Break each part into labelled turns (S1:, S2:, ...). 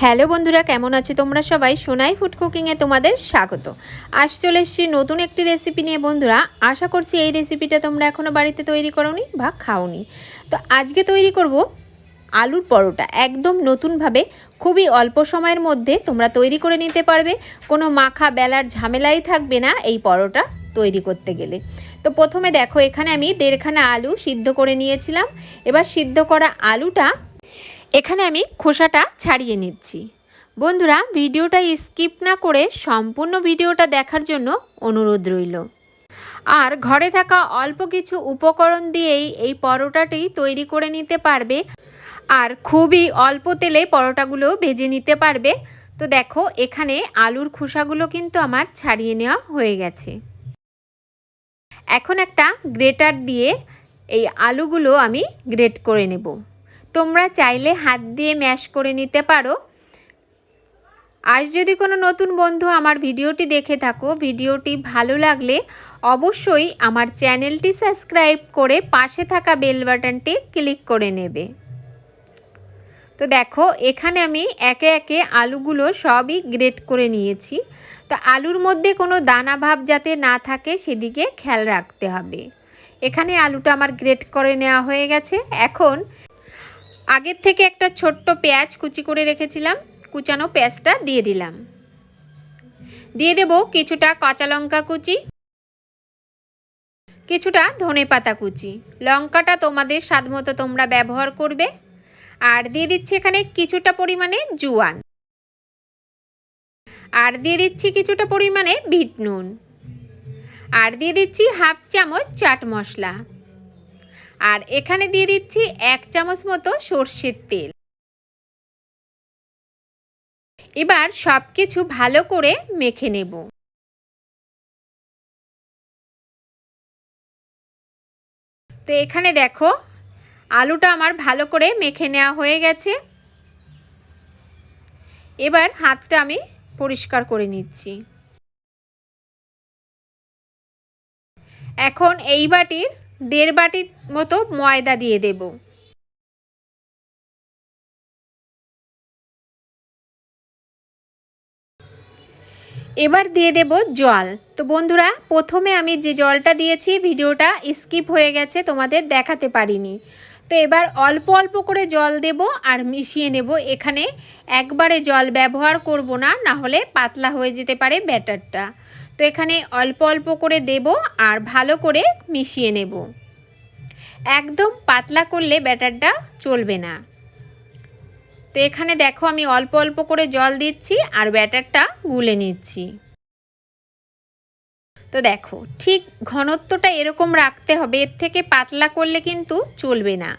S1: Hello বন্ধুরা, কেমন আছো তোমরা সবাই? সোনাই ফুড কুকিংয়ে তোমাদের স্বাগত। আজ চলে এসেছি নতুন একটি রেসিপি নিয়ে বন্ধুরা। আশা করছি এই রেসিপিটা তোমরা এখনও বাড়িতে তৈরি করোনি বা খাওনি। তো আজকে তৈরি করব আলুর পরোটা। একদম নতুনভাবে, খুবই অল্প সময়ের মধ্যে তোমরা তৈরি করে নিতে পারবে। কোনো মাখা বেলার ঝামেলাই থাকবে না এই পরোটা তৈরি করতে গেলে। তো প্রথমে দেখো, এখানে আমি দেড়খানা আলু সিদ্ধ করে নিয়েছিলাম। এবার সিদ্ধ করা আলুটা এখানে আমি খোসাটা ছাড়িয়ে নিচ্ছি। বন্ধুরা, ভিডিওটা স্কিপ না করে সম্পূর্ণ ভিডিওটা দেখার জন্য অনুরোধ রইল। আর ঘরে থাকা অল্প কিছু উপকরণ দিয়েই এই পরোটাটি তৈরি করে নিতে পারবে। আর খুবই অল্প তেলে পরোটাগুলো ভেজে নিতে পারবে। তো দেখো, এখানে আলুর খোসাগুলো কিন্তু আমার ছাড়িয়ে নেওয়া হয়ে গেছে। এখন একটা গ্রেটার দিয়ে এই আলুগুলো আমি গ্রেট করে নেব। তোমরা চাইলে হাত দিয়ে ম্যাশ করে নিতে পারো। আজ যদি কোনো নতুন বন্ধু আমার ভিডিওটি দেখে থাকো, ভিডিওটি ভালো লাগলে অবশ্যই আমার চ্যানেলটি সাবস্ক্রাইব করে পাশে থাকা বেল বাটনটি ক্লিক করে নেবে। তো দেখো, এখানে আমি একে একে আলুগুলো সবই গ্রেট করে নিয়েছি। তো আলুর মধ্যে কোনো দানা ভাব যাতে না থাকে সেদিকে খেয়াল রাখতে হবে। এখানে আলুটা আমার গ্রেট করে নেওয়া হয়ে গেছে। এখন আগের থেকে একটা ছোট্ট পেঁয়াজ কুচি করে রেখেছিলাম। কুচানো পেঁয়াজটা দিয়ে দিলাম। দিয়ে দেব কিছুটা কাঁচা লঙ্কা কুচি, কিছুটা ধনে পাতা কুচি। লঙ্কাটা তোমাদের স্বাদ মতো তোমরা ব্যবহার করবে। আর দিয়ে দিচ্ছি এখানে কিছুটা পরিমাণে জুয়ান। আর দিয়ে দিচ্ছি কিছুটা পরিমাণে বিট নুন। আর দিয়ে দিচ্ছি হাফ চামচ চাট মশলা। আর এখানে দিয়ে দিচ্ছি এক চামচ মতো সর্ষের তেল। এবার সব কিছু ভালো করে মেখে নেব। তো এখানে দেখো, আলুটা আমার ভালো করে মেখে নেওয়া হয়ে গেছে। এবার হাতটা আমি পরিষ্কার করে নিচ্ছি। এখন এই বাটির দেড় বাটির মতো ময়দা দিয়ে দেব। এবার দিয়ে দেব জল। তো বন্ধুরা, প্রথমে আমি যে জলটা দিয়েছি, ভিডিওটা স্কিপ হয়ে গেছে, তোমাদের দেখাতে পারিনি। তো এবার অল্প অল্প করে জল দেব আর মিশিয়ে নেব। এখানে একবারে জল ব্যবহার করব না না হলে পাতলা হয়ে যেতে পারে ব্যাটারটা। তো এখানে অল্প অল্প করে দেব আর ভালো করে মিশিয়ে নেব। একদম পাতলা করলে ব্যাটারটা চলবে না। তো এখানে দেখো আমি অল্প অল্প করে জল দিচ্ছি আর ব্যাটারটা গুলে নিচ্ছি। তো দেখো, ঠিক ঘনত্বটা এরকম রাখতে হবে, এর থেকে পাতলা করলে কিন্তু চলবে না।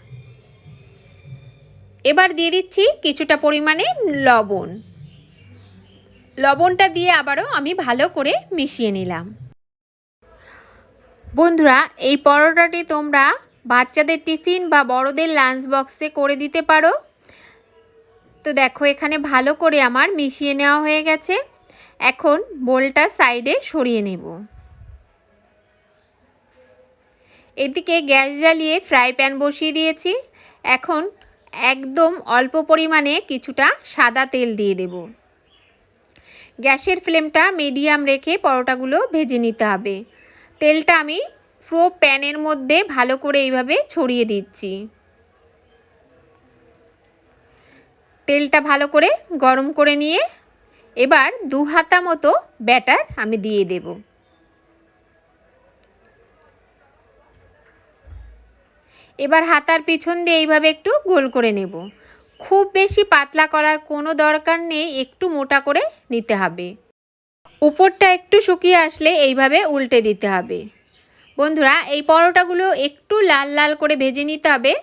S1: এবার দিয়ে দিচ্ছি কিছুটা পরিমাণে লবণ। লবণটা দিয়ে আবারও আমি ভালো করে মিশিয়ে নিলাম। বন্ধুরা, এই পরোটাটি তোমরা বাচ্চাদের টিফিন বা বড়দের লাঞ্চ বক্সে করে দিতে পারো। তো দেখো, এখানে ভালো করে আমার মিশিয়ে নেওয়া হয়ে গেছে। এখন বোলটা সাইডে সরিয়ে নেব। এদিকে গ্যাস জ্বালিয়ে ফ্রাই প্যান বসিয়ে দিয়েছি। এখন একদম অল্প পরিমাণে কিছুটা সাদা তেল দিয়ে দেব। গ্যাসের ফ্লেমটা মিডিয়াম রেখে পরোটাগুলো ভেজে নিতে হবে। তেলটা আমি পুরো প্যানের মধ্যে ভালো করে এইভাবে ছড়িয়ে দিচ্ছি। তেলটা ভালো করে গরম করে নিয়ে এবার দু হাতা মতো ব্যাটার আমি দিয়ে দেব। এবার হাতার পিছন দিয়ে এইভাবে একটু গোল করে নেব। খুব বেশি পাতলা করার কোনো দরকার নেই, একটু মোটা করে নিতে হবে। উপরটা একটু শুকিয়ে আসলে এইভাবে উল্টে দিতে হবে। বন্ধুরা, এই পরোটাগুলো একটু লাল লাল করে ভেজে নিতে হবে।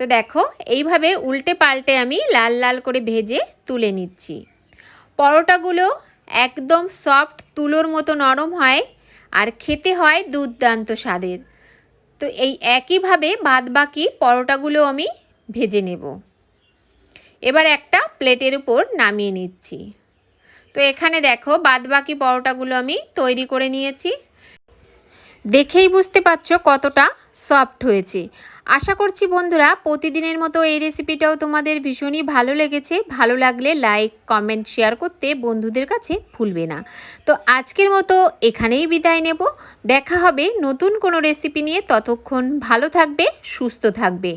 S1: তো দেখো, এইভাবে উল্টে পাল্টে আমি লাল লাল করে ভেজে তুলে নিচ্ছি। পরোটাগুলো একদম সফট তুলোর মতো নরম হয় আর খেতে হয় দুর্দান্ত স্বাদের। তো এই একইভাবে বাদ বাকি পরোটাগুলো আমি ভেজে নেব। এবার একটা প্লেটের উপর নামিয়ে নিচ্ছি। তো এখানে দেখো বাদ বাকি পরোটাগুলো আমি তৈরি করে নিয়েছি। দেখেই বুঝতে পারছ কতটা সফট হয়েছে। আশা করছি বন্ধুরা প্রতিদিনের মতো এই রেসিপিটাও তোমাদের ভীষণই ভালো লেগেছে। ভালো লাগলে লাইক, কমেন্ট, শেয়ার করতে বন্ধুদের কাছে ভুলবে না। তো আজকের মতো এখানেই বিদায় নেব। দেখা হবে নতুন কোনো রেসিপি নিয়ে। ততক্ষণ ভালো থাকবে, সুস্থ থাকবে।